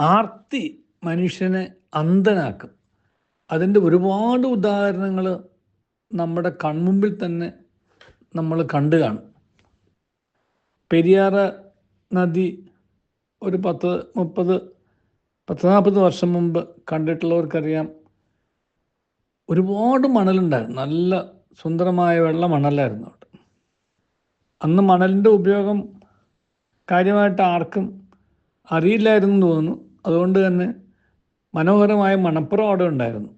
ആർത്തി മനുഷ്യനെ അന്ധനാക്കും. അതിന്റെ ഒരുപാട് ഉദാഹരണങ്ങൾ നമ്മുടെ കൺമുമ്പിൽ തന്നെ നമ്മൾ കണ്ടു കാണും. പെരിയാറ് നദി ഒരു പത്ത് മുപ്പത് പത്ത് നാൽപ്പത് വർഷം മുമ്പ് കണ്ടിട്ടുള്ളവർക്കറിയാം ഒരുപാട് മണലുണ്ടായിരുന്നു. നല്ല സുന്ദരമായ വെള്ള മണലായിരുന്നു അവിടെ. അന്ന് മണലിന്റെ ഉപയോഗം കാര്യമായിട്ട് ആർക്കും അറിയില്ലായിരുന്നു തോന്നുന്നു. അതുകൊണ്ട് തന്നെ മനോഹരമായ മണപ്പുറം അവിടെ ഉണ്ടായിരുന്നു.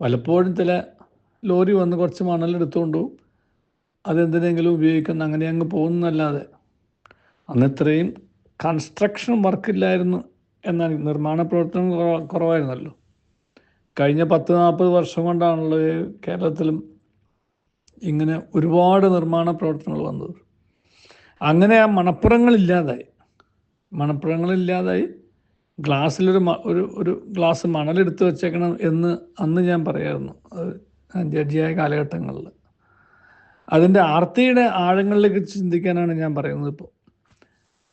പലപ്പോഴും ചില ലോറി വന്ന് കുറച്ച് മണലെടുത്തുകൊണ്ട് പോകും അതെന്തിനെങ്കിലും ഉപയോഗിക്കുന്ന അങ്ങനെ അങ്ങ് പോകുന്നല്ലാതെ അന്ന് ഇത്രയും കൺസ്ട്രക്ഷൻ വർക്കില്ലായിരുന്നു എന്നാണ് നിർമ്മാണ പ്രവർത്തനം കുറവായിരുന്നല്ലോ. കഴിഞ്ഞ പത്ത് നാൽപ്പത് വർഷം കൊണ്ടാണല്ലോ കേരളത്തിലും ഇങ്ങനെ ഒരുപാട് നിർമ്മാണ പ്രവർത്തനങ്ങൾ വന്നത്. അങ്ങനെ ആ മണപ്പുറങ്ങളില്ലാതായി മണപ്പുറങ്ങളില്ലാതായി ഗ്ലാസ്സിലൊരു ഒരു ഒരു ഗ്ലാസ് മണലെടുത്ത് വെച്ചേക്കണം എന്ന് അന്ന് ഞാൻ പറയായിരുന്നു അത് ജഡ്ജിയായ കാലഘട്ടങ്ങളിൽ. അതിന്റെ ആർത്തിയുടെ ആഴങ്ങളിലേക്ക് ചിന്തിക്കാനാണ് ഞാൻ പറയുന്നത് ഇപ്പോൾ.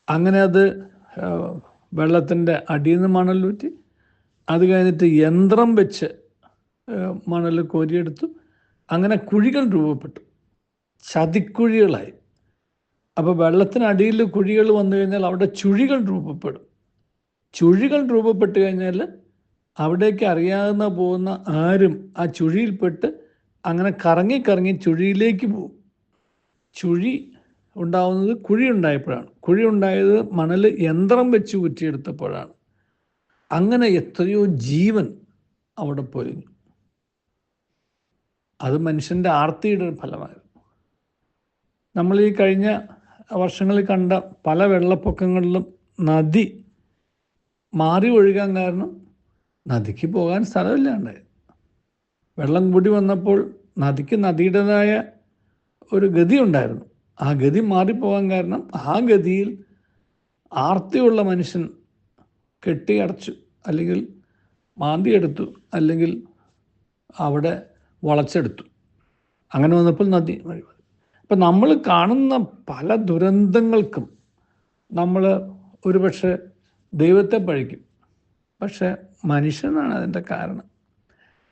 അങ്ങനെ അത് വെള്ളത്തിന്റെ അടിയിൽ നിന്ന് മണലൂറ്റി അത് കഴിഞ്ഞിട്ട് യന്ത്രം വെച്ച് മണൽ കോരിയെടുത്തു. അങ്ങനെ കുഴികൾ രൂപപ്പെട്ടു. ചതിക്കുഴികളായി. അപ്പോൾ വെള്ളത്തിനടിയിൽ കുഴികൾ വന്നു കഴിഞ്ഞാൽ അവിടെ ചുഴികൾ രൂപപ്പെടും. ചുഴികൾ രൂപപ്പെട്ട് കഴിഞ്ഞാൽ അവിടേക്ക് അറിയാവുന്ന പോകുന്ന ആരും ആ ചുഴിയിൽപ്പെട്ട് അങ്ങനെ കറങ്ങി കറങ്ങി ചുഴിയിലേക്ക് പോകും. ചുഴി ഉണ്ടാവുന്നത് കുഴി ഉണ്ടായപ്പോഴാണ്. കുഴി ഉണ്ടായത് മണൽ യന്ത്രം വെച്ച് ഊറ്റിയെടുത്തപ്പോഴാണ്. അങ്ങനെ എത്രയോ ജീവൻ അവിടെ പൊലിഞ്ഞു. അത് മനുഷ്യന്റെ ആർത്തിയുടെ ഫലമായിരുന്നു. നമ്മൾ ഈ കഴിഞ്ഞ വർഷങ്ങളിൽ കണ്ട പല വെള്ളപ്പൊക്കങ്ങളിലും നദി മാറി ഒഴുകാൻ കാരണം നദിക്ക് പോകാൻ സ്ഥലമില്ലാണ്ട്. വെള്ളം കൂടി വന്നപ്പോൾ നദിക്ക് നദിയുടേതായ ഒരു ഗതി ഉണ്ടായിരുന്നു. ആ ഗതി മാറിപ്പോകാൻ കാരണം ആ ഗതിയിൽ ആർത്തിയുള്ള മനുഷ്യൻ കെട്ടിയടച്ചു അല്ലെങ്കിൽ മാന്തിയെടുത്തു അല്ലെങ്കിൽ അവിടെ വളച്ചെടുത്തു. അങ്ങനെ വന്നപ്പോൾ നദി വഴി അപ്പം നമ്മൾ കാണുന്ന പല ദുരന്തങ്ങൾക്കും നമ്മൾ ഒരുപക്ഷെ ദൈവത്തെ പഴിക്കും. പക്ഷെ മനുഷ്യനാണ് അതിന്റെ കാരണം.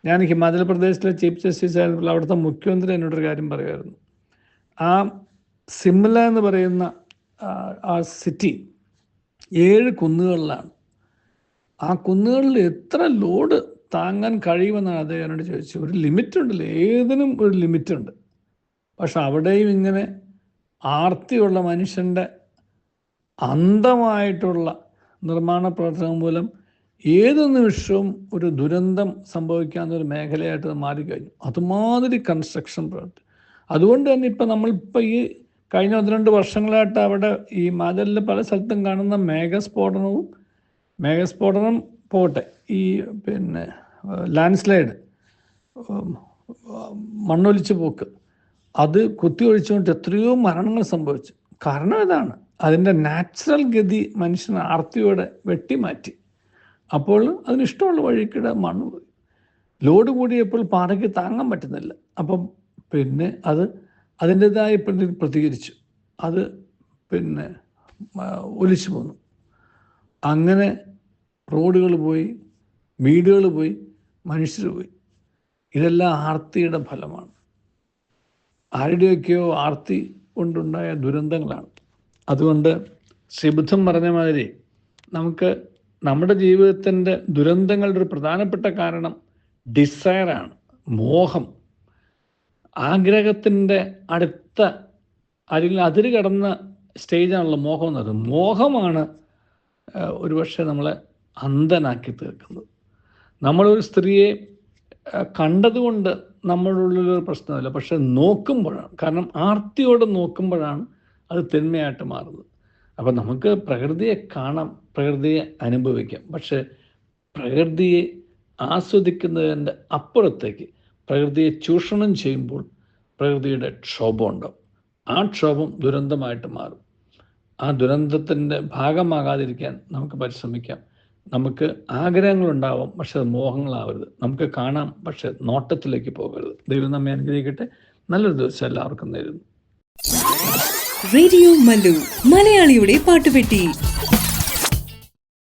ഞാൻ ഹിമാചൽ പ്രദേശിലെ ചീഫ് ജസ്റ്റിസ് ആയിരുന്നപ്പോൾ അവിടുത്തെ മുഖ്യമന്ത്രി എന്നോടൊരു കാര്യം പറയുമായിരുന്നു. ആ സിംല എന്ന് പറയുന്ന ആ- സിറ്റി ഏഴ് കുന്നുകളിലാണ്. ആ കുന്നുകളിൽ എത്ര ലോഡ് താങ്ങാൻ കഴിയുമെന്നാണ് അദ്ദേഹം എന്നോട് ചോദിച്ചത്. ഒരു ലിമിറ്റ് ഉണ്ടല്ലോ ഏതിനും ഒരു ലിമിറ്റ് ഉണ്ട് പക്ഷെ അവിടെയും ഇങ്ങനെ ആർത്തിയുള്ള മനുഷ്യന്റെ അന്ധമായിട്ടുള്ള നിർമ്മാണ പ്രവർത്തനം മൂലം ഏത് നിമിഷവും ഒരു ദുരന്തം സംഭവിക്കാവുന്ന ഒരു മേഖലയായിട്ട് മാറിക്കഴിഞ്ഞു. അതുമാതിരി കൺസ്ട്രക്ഷൻ പ്രവർത്തി. അതുകൊണ്ട് തന്നെ ഇപ്പം നമ്മളിപ്പോൾ ഈ കഴിഞ്ഞ ഒന്ന് രണ്ട് വർഷങ്ങളായിട്ട് അവിടെ ഈ മാതലിൽ പല സ്ഥലത്തും കാണുന്ന മേഘസ്ഫോടനവും മേഘസ്ഫോടനം പോട്ടെ ഈ പിന്നെ ലാൻഡ് സ്ലൈഡ് മണ്ണൊലിച്ച് പോക്ക്. അത് കുത്തി ഒഴിച്ചുകൊണ്ട് എത്രയോ മരണങ്ങൾ സംഭവിച്ചു. കാരണം ഇതാണ്. അതിന്റെ നാച്ചുറൽ ഗതി മനുഷ്യൻ ആർത്തിയോടെ വെട്ടിമാറ്റി. അപ്പോൾ അതിനിഷ്ടമുള്ള വഴിക്കിടെ മണ്ണ് പോയി. ലോഡ് കൂടിയപ്പോൾ പാറയ്ക്ക് താങ്ങാൻ പറ്റുന്നില്ല. അപ്പം പിന്നെ അത് അതിന്റെതായ പ്രതി പ്രതികരിച്ചു. അത് പിന്നെ ഒലിച്ചു പോന്നു. അങ്ങനെ റോഡുകൾ പോയി വീടുകൾ പോയി മനുഷ്യർ പോയി. ഇതെല്ലാം ആർത്തിയുടെ ഫലമാണ്. ആരുടെയൊക്കെയോ ആർത്തി കൊണ്ടുണ്ടായ ദുരന്തങ്ങളാണ്. അതുകൊണ്ട് ശ്രീബുദ്ധം പറഞ്ഞ മാതിരി നമുക്ക് നമ്മുടെ ജീവിതത്തിന്റെ ദുരന്തങ്ങളുടെ ഒരു പ്രധാനപ്പെട്ട കാരണം ഡിസയറാണ് മോഹം. ആഗ്രഹത്തിന്റെ അടുത്ത അല്ലെങ്കിൽ അതിര് കടന്ന സ്റ്റേജാണല്ലോ മോഹം എന്നത് മോഹമാണ് ഒരുപക്ഷെ നമ്മളെ അന്ധനാക്കി തീർക്കുന്നത്. നമ്മളൊരു സ്ത്രീയെ കണ്ടതുകൊണ്ട് നമ്മുടെ ഉള്ളിലൊരു പ്രശ്നമില്ല. പക്ഷെ നോക്കുമ്പോഴാണ്. കാരണം ആർത്തിയോടെ നോക്കുമ്പോഴാണ് അത് തിന്മയായിട്ട് മാറുന്നത്. അപ്പം നമുക്ക് പ്രകൃതിയെ കാണാം പ്രകൃതിയെ അനുഭവിക്കാം. പക്ഷെ പ്രകൃതിയെ ആസ്വദിക്കുന്നതിന്റെ അപ്പുറത്തേക്ക് പ്രകൃതിയെ ചൂഷണം ചെയ്യുമ്പോൾ പ്രകൃതിയുടെ ക്ഷോഭം ഉണ്ടാവും ആ ക്ഷോഭം ദുരന്തമായിട്ട് മാറും. ആ ദുരന്തത്തിന്റെ ഭാഗമാകാതിരിക്കാൻ നമുക്ക് പരിശ്രമിക്കാം. നമുക്ക് ആഗ്രഹങ്ങളുണ്ടാവാം പക്ഷെ അത് മോഹങ്ങളാവരുത്. നമുക്ക് കാണാം പക്ഷെ നോട്ടത്തിലേക്ക് പോകരുത്. ദൈവം നമ്മെ അനുഗ്രഹിക്കട്ടെ. നല്ലൊരു ദിവസം എല്ലാവർക്കും നേരുന്നു. റേഡിയോ മല്ലു മലയാളിയുടെ പാട്ടുപെട്ടി.